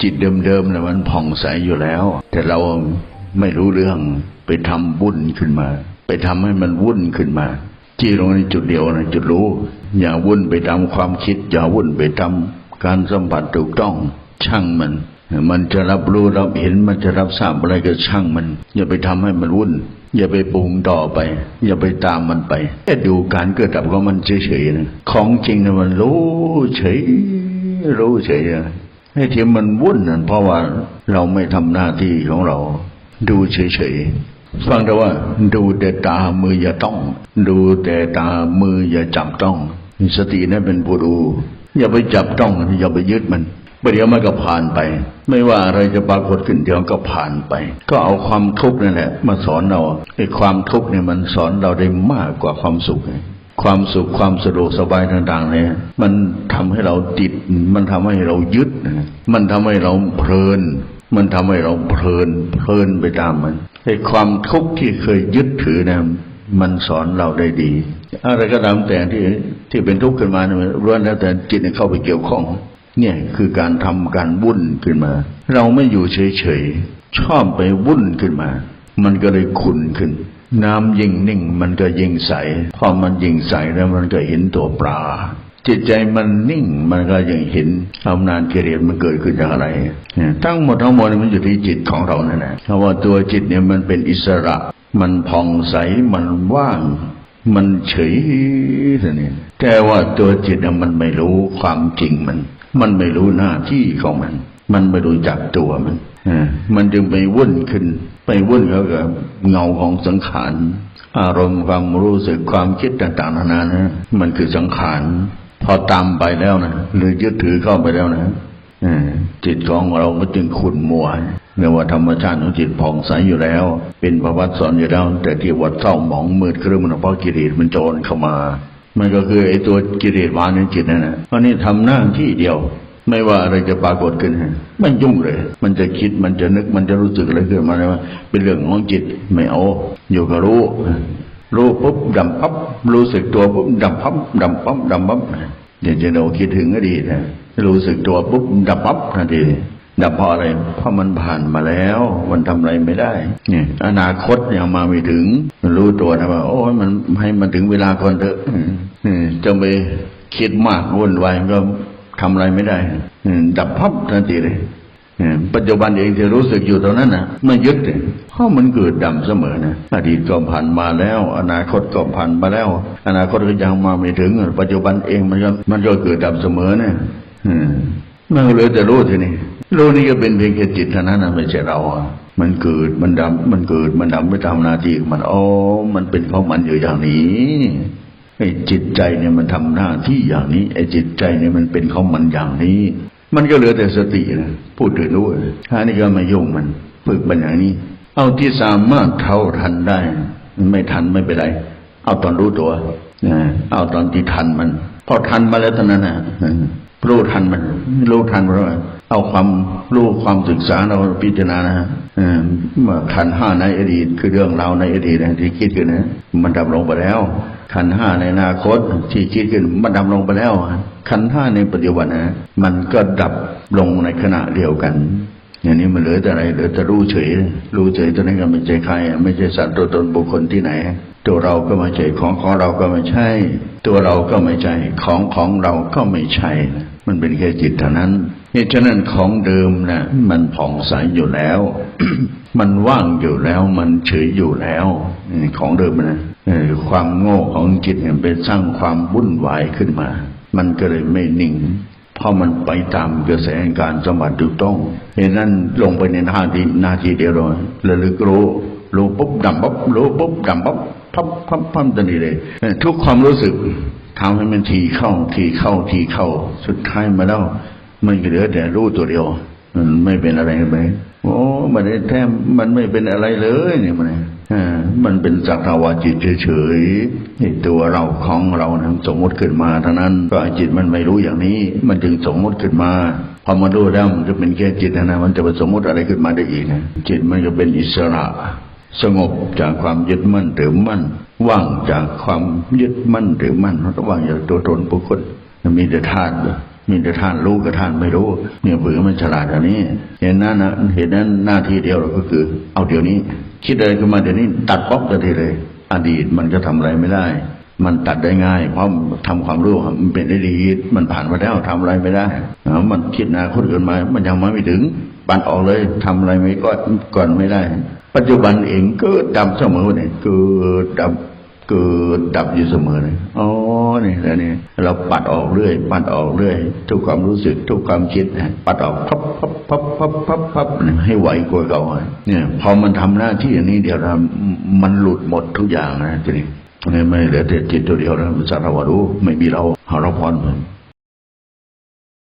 จิตเดิมๆนะมันผ่องใสอยู่แล้ว แต่เราไม่รู้เรื่องไปทำวุ่นขึ้นมา ไปทำให้มันวุ่นขึ้นมาจี้ตรงนี้จุดเดียวนะจุดรู้ อย่าวุ่นไปตามความคิด อย่าวุ่นไปตามการสัมผัสถูกต้อง ช่างมัน มันจะรับรู้รับเห็นมันจะรับทราบอะไรก็ช่างมัน อย่าไปทำให้มันวุ่น อย่าไปปรุงต่อไป อย่าไปตามมันไปแค่ดูการเกิดดับของมันเฉยๆนะของจริงนะมันรู้เฉยรู้เฉยนะ ให้ที่มันวุ่นนั่นเพราะว่าเราไม่ทำหน้าที่ของเรา ดูเฉยๆฟังแต่ว่า ดูแต่ตามืออย่าต้อง ดูแต่ตามืออย่าจับต้อง สตินั้นเป็นผู้ดู อย่าไปจับต้อง อย่าไปยึดมันประเดี๋ยวมันก็ผ่านไป ไม่ว่าอะไรจะปรากฏขึ้นเดี๋ยวก็ผ่านไป ก็เอาความทุกข์นั่นแหละ มาสอนเราไอ้ความทุกข์เนี่ยมันสอนเราได้มากกว่าความสุขไง ความสุขความสะดวกสบายต่างๆเนี่ยมันทำให้เราติด มันทำให้เรายึด มันทำให้เราเพลิน มันทำให้เราเพลิน เพลินไปตามมันไอ้ความทุกข์ที่เคยยึดถือนะมันสอนเราได้ดี อะไรก็ตามแต่ที่ที่เป็นทุกข์ขึ้นมาเนี่ยล้วนแล้วแต่จิตเนี่ยเข้าไปเกี่ยวข้อง เนี่ยคือการทำการวุ่นขึ้นมา เราไม่อยู่เฉยๆชอบไปวุ่นขึ้นมา มันก็เลยขุนขึ้น น้ำยิ่งนิ่งมันก็ยิ่งใส พอมันยิ่งใสแล้วมันก็เห็นตัวปลา จิตใจมันนิ่งมันก็ยังเห็นอำนาจกิเลสมันเกิดขึ้นจากอะไร ทั้งหมดทั้งมวลมันอยู่ที่จิตของเรานั่นแหละเพราะว่าตัวจิตเนี่ยมันเป็นอิสระ มันผ่องใส มันว่าง มันเฉยแต่เนี่ยแต่ว่าตัวจิตเนี่ยมันไม่รู้ความจริงมัน มันไม่รู้หน้าที่ของมัน มันไม่รู้จักตัวมันอ่ามันจึงไปวุ่นขึ้น ไปวุ่นเขากับเงาของสังขาร อารมณ์ความรู้สึกความคิดต่างๆนานานะมันคือสังขาร พอตามไปแล้วนะหรือยึดถือเข้าไปแล้วนะอ่าจิตของเราก็จึงขุ่นมัวเนื่อว่าธรรมชาติของจิตผ่องใสอยู่แล้ว เป็นประวัติสอนอยู่แล้ว แต่ที่วัดเศร้าหมองมืดครึ่มันเพราะกิเลสมันโจรเข้ามา มันก็คือไอ้ตัวกิเลสวานในจิตนั่นนะเพราะนี่ทำหน้าที่เดียว ไม่ว่าอะไรจะปรากฏขึ้นมันยุ่งเลย มันจะคิดมันจะนึกมันจะรู้สึกอะไรขึ้นมาเลยว่า เป็นเรื่องของจิตไม่เอา อยู่กับรู้ รู้ปุ๊บดำปั๊บรู้สึกตัวปุ๊บดำปั๊บดำปั๊บดำปั๊บเดี๋ยวจะเราคิดถึงอดีตนะรู้สึกตัวปุ๊บดำปั๊บทันทีดับเพราะอะไรเพราะมันผ่านมาแล้ว มันทำอะไรไม่ได้เนี่ยอนาคตยังมาไม่ถึง รู้ตัวนะว่า โอ้ยมันให้มันถึงเวลาก่อนเถอะอืมจะไปคิดมากวุ่นวายก็ ทำอะไรไม่ได้ดับพับทันทีเลยปัจจุบันเองที่รู้สึกอยู่ตรงนั้นนะไม่ยึดเลยเพราะมันเกิดดำเสมอนะอดีตก็ผ่านมาแล้ว อนาคตก็ผ่านมาแล้ว อนาคตก็ยังมาไม่ถึง ปัจจุบันเองมันก็มันก็เกิดดำเสมอนะอืมมันเหลยแต่รู้ทีนี้รู้นี่ก็เป็นเพียงแค่จิตเท่านั้นนะไม่ใช่เราอะมันเกิดมันดำมันเกิดมันดำไปตามหน้าที่มันอ๋อมันเป็นของมันอยู่อย่างนี้ ไอ้จิตใจเนี่ยมันทำหน้าที่อย่างนี้ไอ้จิตใจเนี่ยมันเป็นของมันอย่างนี้ มันก็เหลือแต่สตินะพูดถึงรู้ถ้านี่ก็ไม่ยุ่งมันฝึกมันอย่างนี้ เอาที่สามารถเท่าทันได้ ไม่ทันไม่เป็นไร เอาตอนรู้ตัวนะเอาตอนที่ทันมัน พอทันมาแล้วเท่านั้นนะรู้ทันมัน รู้ทันเพราะว่า เอาความรู้ความศึกษาเราพิจารณานะเมื่อขันห้าในอดีต คือเรื่องราวในอดีตที่คิดขึ้นนะมันดับลงไปแล้วขันห้าในอนาคตที่คิดขึ้นมันดับลงไปแล้วขันห้าในปัจจุบันนะมันก็ดับลงในขณะเดียวกัน อย่างนี้มันเหลือแต่อะไรเหลือแต่รู้เฉย รู้เฉยตัวนี้ก็ไม่ใช่ใคร ไม่ใช่สัตว์ตัวตนบุคคลที่ไหน ตัวเราก็ไม่ใช่ของของเราก็ไม่ใช่ ตัวเราก็ไม่ใช่ของของเราก็ไม่ใช่นะ มันเป็นแค่จิตเท่านั้นเหตุฉะนั้นของเดิมนะมันผ่องใสอยู่แล้ว มันว่างอยู่แล้ว มันเฉยอยู่แล้วของเดิมนะความโง่ของจิตเนี่ยไปสร้างความวุ่นวายขึ้นมา มันก็เลยไม่นิ่งเพราะมันไปตามกระแสการสมบัติถูกต้องเหตุนั้นลงไปในหน้าที่นาทีเดียวเลยระลึกรู้รู้ปุ๊บดำปั๊บรู้ปุ๊บดำปั๊บพับพับพับทันทีเลย ทุกความรู้สึก ทำให้มันทีเข้า ทีเข้าทีเข้า สุดท้ายมาแล้วมันเหลือแต่รู้ตัวเดียว มันไม่เป็นอะไรไปโอ้มันแท้มันไม่เป็นอะไรเลยเนี่ยมันมันเป็นสักทวาจิตเฉยๆตัวเราของเรานะสมมติขึ้นมาเท่านั้นก็จิตมันไม่รู้อย่างนี้ มันจึงสมมติขึ้นมาพอมารู้แล้วมันจะเป็นแค่จิตนะมันจะไปสมมติอะไรขึ้นมาได้อีกนะจิตมันก็เป็นอิสระ สงบจากความยึดมั่นถือมั่น ว่างจากความยึดมั่นถือมั่นว่างจากตัวตนบุคคลมีแต่ธาตุมีแต่ท่านรู้กับท่านไม่รู้ เนี่ยเบื่อมันฉลาดอันนี้ เห็นนั้นนะเห็นนั้นหน้าที่เดียวเราก็คือ เอาเดี๋ยวนี้ คิดอะไรขึ้นมาเดี๋ยวนี้ ตัดป๊อกทันทีเลย อดีตมันก็ทำอะไรไม่ได้ มันตัดได้ง่าย เพราะทำความรู้มันเป็นอดีตมันผ่านมาแล้วทำอะไรไม่ได้มันคิดอนาคตเกินมา มันยังมาไม่ถึง ปันออกเลยทำอะไรไม่ก็ก่อนไม่ได้ ปัจจุบันเองกิดดับเสมอเนี่ยกิดดับเกิดดับอยู่เสมอเลยอ๋อนี่แล้วนี่เราปัดออกเรื่อย ปัดออกเรื่อย ทุกความรู้สึก ทุกความคิดนะปัดออกพับพับพับพับพับพับเนี่ยให้ไหวกว่าเก่าเนี่ย พอมันทำหน้าที่อย่างนี้เดี๋ยวเรามันหลุดหมดทุกอย่างนะทีนี้เนี่ยไม่เหลือแต่จิตตัวเดียวนะมันสารวัตรู้ไม่มีเราหาเราพร